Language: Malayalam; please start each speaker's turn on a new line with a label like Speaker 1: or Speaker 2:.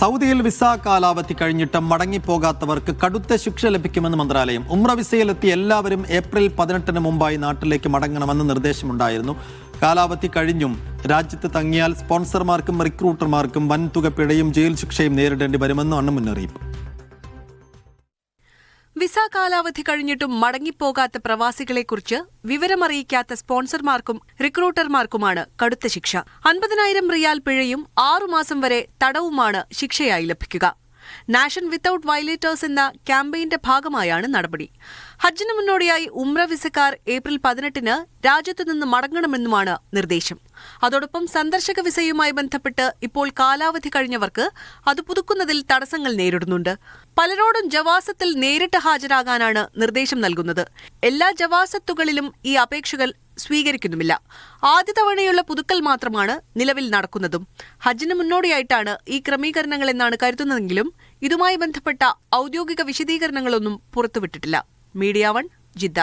Speaker 1: സൗദിയിൽ വിസ കാലാവധി കഴിഞ്ഞിട്ടും മടങ്ങിപ്പോകാത്തവർക്ക് കടുത്ത ശിക്ഷ ലഭിക്കുമെന്ന് മന്ത്രാലയം. ഉമ്ര വിസയിലെത്തിയ എല്ലാവരും ഏപ്രിൽ പതിനെട്ടിന് മുമ്പായി നാട്ടിലേക്ക് മടങ്ങണമെന്ന് നിർദ്ദേശമുണ്ടായിരുന്നു. കാലാവധി കഴിഞ്ഞും രാജ്യത്ത് തങ്ങിയാൽ സ്പോൺസർമാർക്കും റിക്രൂട്ടർമാർക്കും വൻ തുക പിഴയും ജയിൽ ശിക്ഷയും നേരിടേണ്ടി വരുമെന്നാണ് മുന്നറിയിപ്പ്.
Speaker 2: വിസ കാലാവധി കഴിഞ്ഞിട്ടും മടങ്ങിപ്പോകാത്ത പ്രവാസികളെക്കുറിച്ച് വിവരമറിയിക്കാത്ത സ്പോൺസർമാർക്കും റിക്രൂട്ടർമാർക്കുമാണ് കടുത്ത ശിക്ഷ. അൻപതിനായിരം റിയാൽ പിഴയും ആറുമാസം വരെ തടവുമാണ് ശിക്ഷയായി ലഭിക്കുക. നാഷൻ വിത്തൌട്ട് വയലേറ്റേഴ്സ് എന്ന ക്യാമ്പയിന്റെ ഭാഗമായാണ് നടപടി. ഹജ്ജിന് മുന്നോടിയായി ഉംറ വിസക്കാർ ഏപ്രിൽ പതിനെട്ടിന് രാജ്യത്തു നിന്ന് മടങ്ങണമെന്നുമാണ് നിർദ്ദേശം. അതോടൊപ്പം സന്ദർശക വിസയുമായി ബന്ധപ്പെട്ട് ഇപ്പോൾ കാലാവധി കഴിഞ്ഞവർക്ക് അത് പുതുക്കുന്നതിൽ തടസ്സങ്ങൾ നേരിടുന്നുണ്ട്. പലരോടും ജവാസത്തിൽ നേരിട്ട് ഹാജരാകാനാണ് നിർദ്ദേശം നൽകുന്നത്. എല്ലാ ജവാസത്തുകളിലും ഈ അപേക്ഷകൾ സ്വീകരിക്കുന്നുമില്ല. ആദ്യ തവണയുള്ള പുതുക്കൽ മാത്രമാണ് നിലവിൽ നടക്കുന്നതും. ഹജ്ജിന് മുന്നോടിയായിട്ടാണ് ഈ ക്രമീകരണങ്ങൾ എന്നാണ് കരുതുന്നതെങ്കിലും ഇതുമായി ബന്ധപ്പെട്ട ഔദ്യോഗിക വിശദീകരണങ്ങളൊന്നും പുറത്തുവിട്ടിട്ടില്ല. Media one Jeddah.